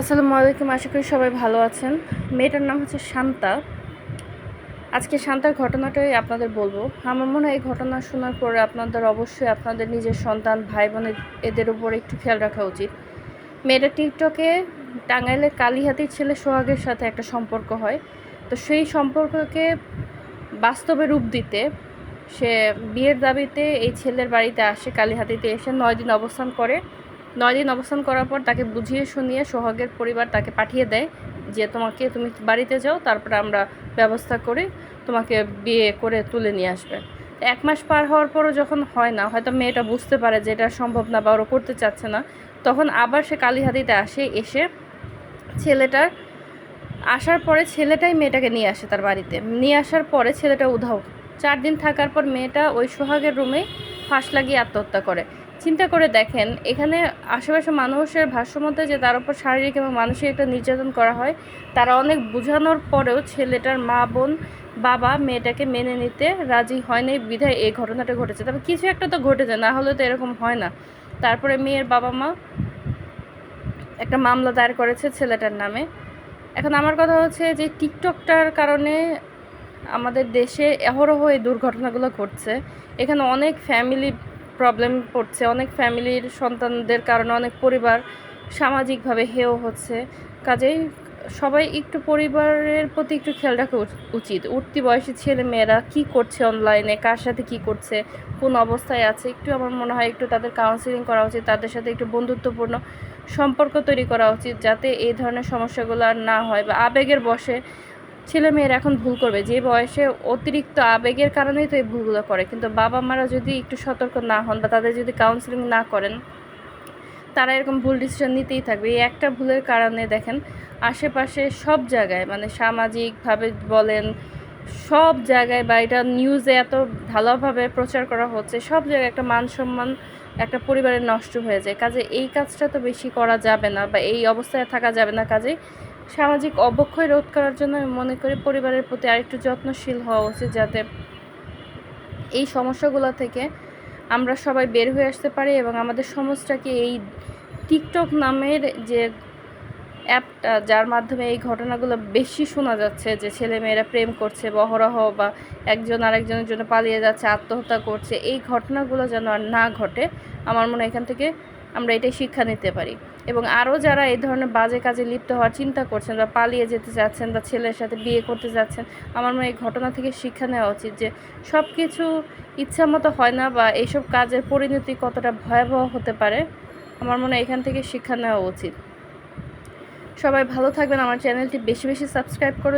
আসসালামু আলাইকুম, আশা করি সবাই ভালো আছেন। মেয়েটার নাম হচ্ছে শান্তা। আজকে শান্তার ঘটনাটাই আপনাদের বলব। আমার মনে হয় এই ঘটনা শোনার পরে আপনাদের অবশ্যই আপনাদের নিজের সন্তান ভাই বোনের এদের উপর একটু খেয়াল রাখা উচিত। মেয়েটা টিকটকে টাঙ্গাইলের কালীহাতির ছেলে সোহাগের সাথে একটা সম্পর্ক হয়। তো সেই সম্পর্ককে বাস্তবে রূপ দিতে সে বিয়ের দাবিতে এই ছেলের বাড়িতে আসে, কালীহাতিতে এসে নয় দিন অবস্থান করে। নয় দিন অবস্থান করার পর তাকে বুঝিয়ে শুনিয়ে সোহাগের পরিবার তাকে পাঠিয়ে দেয় যে তোমাকে তুমি বাড়িতে যাও, তারপরে আমরা ব্যবস্থা করে তোমাকে বিয়ে করে তুলে নিয়ে আসবে। এক মাস পার হওয়ার পরও যখন হয় না, হয়তো মেয়েটা বুঝতে পারে যে এটা সম্ভব না বা ওরা করতে চাচ্ছে না, তখন আবার সে কালীহাতিতে আসে, এসে ছেলেটার আসার পরে ছেলেটাই মেয়েটাকে নিয়ে আসে তার বাড়িতে। নিয়ে আসার পরে ছেলেটা উধাও। চার দিন থাকার পর মেয়েটা ওই সোহাগের রুমে ফাঁস লাগিয়ে আত্মহত্যা করে। চিন্তা করে দেখেন, এখানে আশেপাশে মানুষের ভাষ্যমতে যে তার উপর শারীরিক এবং মানসিক একটা নির্যাতন করা হয়, তারা অনেক বোঝানোর পরেও ছেলেটার মা, বোন, বাবা, মেয়েটাকে মেনে নিতে রাজি হয়নি, বিধায় এই ঘটনাটা ঘটেছে। তবে কিছু একটা তো ঘটেছে, না হলে তো এরকম হয় না। তারপরে মেয়ের বাবা মা একটা মামলা দায়ের করেছে ছেলেটার নামে। এখন আমার কথা হচ্ছে যে টিকটকটার কারণে আমাদের দেশে অহরহ এই দুর্ঘটনাগুলো ঘটছে। এখানে অনেক ফ্যামিলি প্রবলেম পড়ছে অনেক ফ্যামিলির সন্তানদের কারণে অনেক পরিবার সামাজিকভাবে হেয় হচ্ছে। কাজেই সবাই একটু পরিবারের প্রতি একটু খেয়াল রাখা উচ- উচিত। উঠতি বয়সী ছেলে মেয়েরা কী করছে অনলাইনে কার সাথে কী করছে? কোন অবস্থায় আছে? একটু আমার মনে হয় একটু তাদের কাউন্সিলিং করা উচিত, তাদের সাথে একটু বন্ধুত্বপূর্ণ সম্পর্ক তৈরি করা উচিত, যাতে এই ধরনের সমস্যাগুলো আর না হয় বা আবেগের বসে ছেলে মেয়েরা এখন ভুল করবে। যে বয়সে অতিরিক্ত আবেগের কারণেই তো এই ভুলগুলো করে। কিন্তু বাবা মারা যদি একটু সতর্ক না হন বা তাদের যদি কাউন্সিলিং না করেন, তারা এরকম ভুল ডিসিশন নিতেই থাকবে। এই একটা ভুলের কারণে দেখেন, আশেপাশে সব জায়গায় মানে সামাজিকভাবে বলেন, সব জায়গায় বা এটা নিউজে এত ভালোভাবে প্রচার করা হচ্ছে, সব জায়গায় একটা মান সম্মান একটা পরিবারের নষ্ট হয়ে যায়। কাজে এই কাজটা তো বেশি করা যাবে না বা এই অবস্থায় থাকা যাবে না। কাজে সামাজিক অবক্ষয় রোধ করার জন্য আমি মনে করি পরিবারের প্রতি আরেকটু যত্নশীল হওয়া উচিত যাতে এই সমস্যাগুলো থেকে আমরা সবাই বের হয়ে আসতে পারি এবং আমাদের সমাজটাকে এই টিকটক নামের যে অ্যাপটা, যার মাধ্যমে এই ঘটনাগুলো বেশি শোনা যাচ্ছে যে ছেলেমেয়েরা প্রেম করছে বহরহ বা একজন আরেকজনের জন্য পালিয়ে যাচ্ছে, আত্মহত্যা করছে, এই ঘটনাগুলো যেন আর না ঘটে, আমার মনে এখান থেকে আমরা এটাই শিক্ষা নিতে পারি। এবং আরও যারা এই ধরনের বাজে কাজে লিপ্ত হওয়ার চিন্তা করছেন বা পালিয়ে যেতে চাচ্ছেন বা ছেলের সাথে বিয়ে করতে যাচ্ছেন, আমার মনে এই ঘটনা থেকে শিক্ষা নেওয়া উচিত যে সব কিছু ইচ্ছা মতো হয় না বা এইসব কাজের পরিণতি কতটা ভয়াবহ হতে পারে, আমার মনে হয় এখান থেকে শিক্ষা নেওয়া উচিত। সবাই ভালো থাকবেন, আমার চ্যানেলটি বেশি বেশি সাবস্ক্রাইব করে